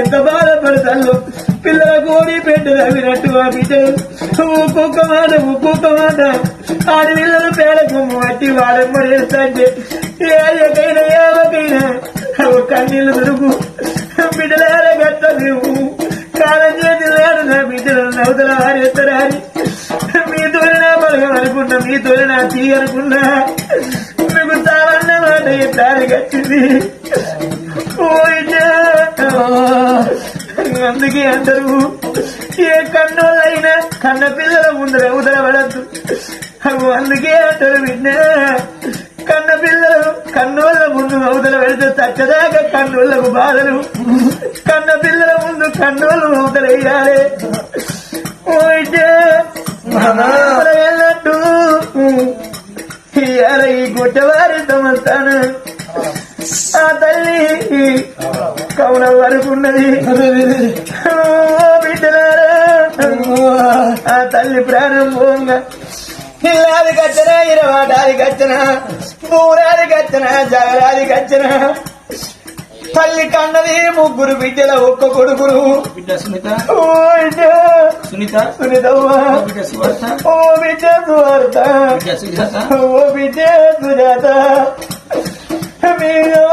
ఎంత బాధపడతాను? పిల్లల కోడి పెట్టు తవ్వినట్టు ఆ బిడ్డలు ఒక్కొక్క మాట ఒక్కొక్క మాట. ఆడి పిల్లలు పేడ కొమ్ము పట్టి వాళ్ళెమ్మడి వేస్తాంటే ఏకైనా ఏవకైనా కన్నీళ్ళు దొరుకు బిడ్డలార గట్ట నువ్వు కాలం చేతి లేడు నా బిడ్డలు నవతల వారేస్తారా అని. మీ తోలినా బలగం అనుకున్నా మీ తోలినా తీ అనుకున్నా. మీకు చాలన్న మాట ఎట్లా గచ్చింది పోయినా అందుకే అందరూ ఏ కన్నోళ్ళైనా కన్న పిల్లల ముందర ఉదర పడద్దు అందుకే అంటారు విన్నా కన్న పిల్లలు కన్నోళ్ళ ముందు అవతల పెడితే చక్కదాకా కన్నోళ్ళకు బాధలు. కన్న పిల్లల ముందు కన్నోళ్ళు అవతల వేయాలి. ఓ ఆ తల్లి ప్రాణం పోంగా ఇల్లాది కచ్చనా ఇరవాటాది కచ్చనా పూరాది కచ్చనా జగరాది కచ్చనా తల్లి కన్నది ముగ్గురు బిడ్డల ఒక్క కొడుకురు బిడ్డ సునీత? ఓ బిడ్డ. సునీత? సునీతవ్వ బిడ్డ సువార్త ఓ బిడ్డ సువార్త. బిడ్డ సుజాత? ఓ బిడ్డ సుజాత. మీరెవరో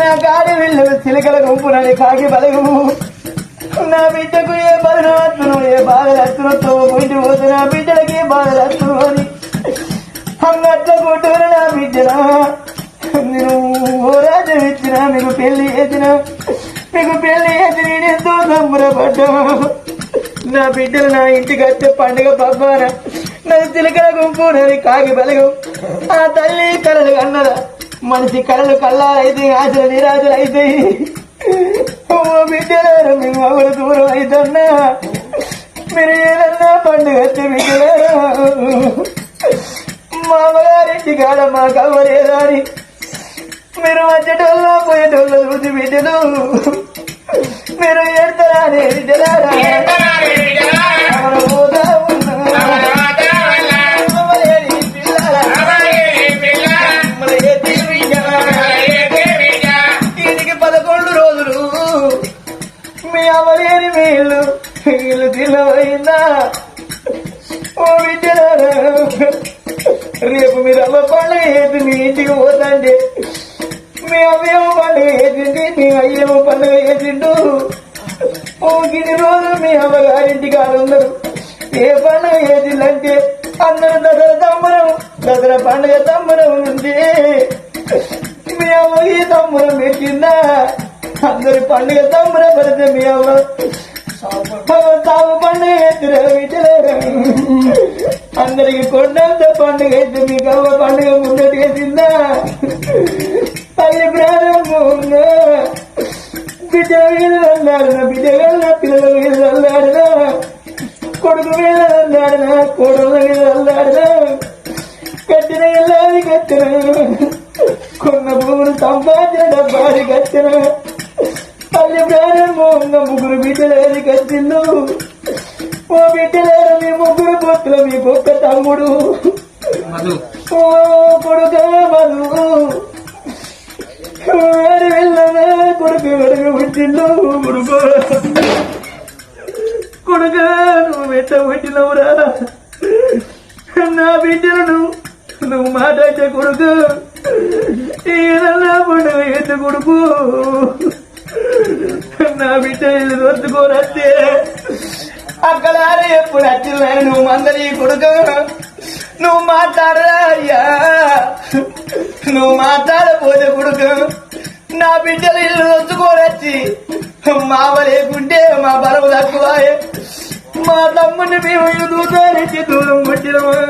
నా గాడి వీళ్ళు చిలకల గుంపునని కాకి బలగు. నా బిడ్డకు ఏ బదులు వస్తును ఏ బాధలు వస్తున్నతో పోయి పోతే నా బిడ్డలకి ఏ బాధలు వస్తును అని. అన్నట్ల కొట్టుకుని నా బిడ్డన? నేను ఓ రాజ్యం ఇచ్చిన మీకు పెళ్ళి చేసిన మీకు పెళ్ళి చేసి నేనెంతో సంబరపడ్డా నా బిడ్డలు నా ఇంటికి వచ్చే పండుగ పబ్బాన నా చిలకల గుంపు నది కాకి బలగం. ఆ తల్లి కలలు కన్నదా? మనిషి కళలు కళ్ళాలైతే ఆశలు నిరాశలు అయితాయి ఓ బిడ్డలారు మేము ఎవరు దూరం అవుతున్నా మీరు ఏదన్నా పండుగ బిడ్డలారు మామగారింటి కాడ మాకు అవ్వలేదా మీరు వచ్చేటోళ్ళు పోయేటోళ్ళు చూసి బిడ్డలు మీరు ఎడతారా బిడ్డలారా రేపు మీరు అమ్మ పండుగ చేసి మీ ఇంటికి పోతండి మీ అమ్మేమో పండుగ చేసింది మీ అయ్యేమో పండుగ చేసిండు గిన్ని రోజులు మీ అమ్మగారింటి కాదు ఉన్నారు. ఏ పండుగ చేసిందంటే అందరూ దసరా తమ్మురం దసరా పండుగ తమ్మురం ఉంది. మీ అమ్మ ఈ తమ్మురం పెట్టిందా? అందరి పండుగ తమ్మురం పడితే మీ అమ్మ తాము పండుగ ఎత్తురా విజయలేరు అందరికి కొండంత పండుగ అయితే మీకు అవ్వ పండుగ ముందటి వేసిందా తల్లి ప్రారంభం బిడ్డ మీద అన్నాడు బిడ్డ వెళ్ళిన పిల్లల మీద అల్లాడినా కొడుకు మీద అల్లాడినా కొడుల మీద అల్లాడినా కట్టిన ఇల్లాది కట్టిన కొన్న భూములు సంపాదించిన డబ్బాది కట్టిన తల్లి ముగ్గురు బిడ్డలేది కట్టిల్లు ఓ బిడ్డలేరు మీ ముగ్గురు పొత్తుల మీ ఒక్క తమ్ముడు. ఓ కొడుక మధు. వారి వెళ్ళనా కొడుకు కొడుకు పుట్టిల్లు కొడుకు. కొడుక నువ్వు పెట్ట పుట్టినవురా. నా బిడ్డలను నువ్వు మాట్లాడే కొడుకు. ఏదన్నా పండుగ ఎత్తు కొడుకు. నా బిడ్డ ఇల్లు దొరుకుకోరస్తే అక్కడ ఎప్పుడు వచ్చిందా నువ్వు మందరి కొడుక. నువ్వు మాట్లాడరా అయ్యా. నువ్వు మాట్లాడపోతే కొడుకు. నా బిడ్డలు ఇల్లు దొచ్చుకోరచ్చి. మావ లేకుంటే మా బలము తక్కువాయే. మా తమ్ముడిని మేము దూతానికి దూరం కొట్టినమా.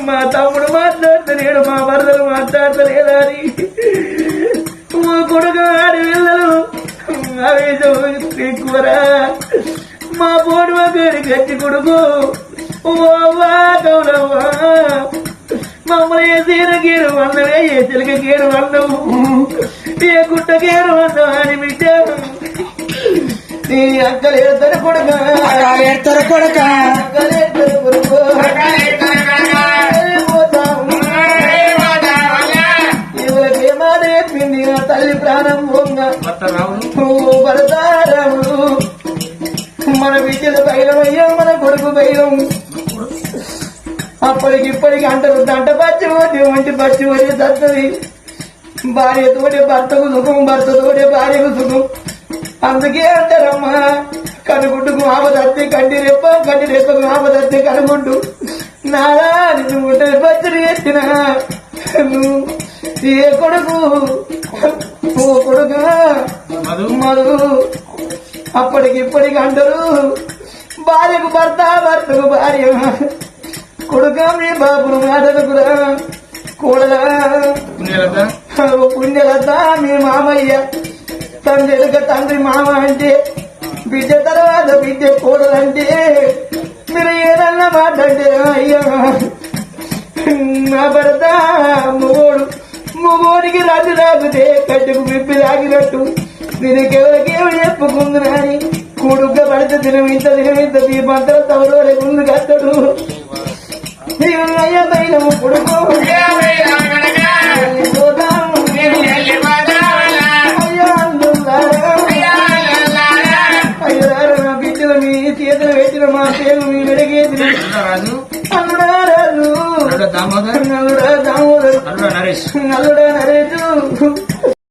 మా తమ్ముడు మాట్లాడతలేడు మా భర్తలు మాట్లాడతలేదని. మా కొడుకు ఆడి పిల్లలు ఆవేశం మా పూర్వ గారి గట్టి కొడుకు మమ్మల్ని వేసిన గేరు వందవే ఏ చిలక గేరు వందవు ఏ గుట్ట గేరు వందవు అని బిడ్డావు నీ అక్కలు ఎడతారు కొడక అక్కలు ఎడతారు కొడక అక్కలు ఎడతారు కొడుకు తల్లి ప్రాణం పొంగ. భర్త భరతారాముడు మన విద్యలు బయలమయ్యా మన కొడుకు బయలం అప్పటికి ఇప్పటికి అంటారు దంట పచ్చి పోతే ఒంటి పచ్చి పోతే తత్తది భార్యతోటే భర్తకు సుఖం భర్తతోటే భార్యకు సుఖం. అందుకే అంటారమ్మా కనుగుడ్డుకు ఆపదత్తి కంటి రెప్ప కంటి రెప్పకు ఆపదత్తి కనుగుడ్డు. నారా నువ్వు పచ్చడి ఎత్తిన నువ్వు ఏ కొడుకు? మధు. మధు. అప్పటికి ఇప్పటికి అంటారు. భార్యకు భర్త భర్తకు భార్య. కొడుక మీ బాబును మాటకురా కూడలా. పుణ్యలత. మీ మామయ్య. తండ్రి తండ్రి మామ అంటే బిడ్డ తర్వాత బిడ్డ కూడలంటే మీరు ఏదన్నా మాట అంటే అయ్యా. నా భర్త మొగోడు మొగోడికి రాజు రాకుతే కట్టుకు విప్పి రాగినట్టు దీనికెవరికేమి చెప్పుకుంది అని కొడుగ్గా పడితే దినమింత దినమింత దీపంతా తవరోడే ముందు కట్టడు. అయ్యా పైన కొడుకు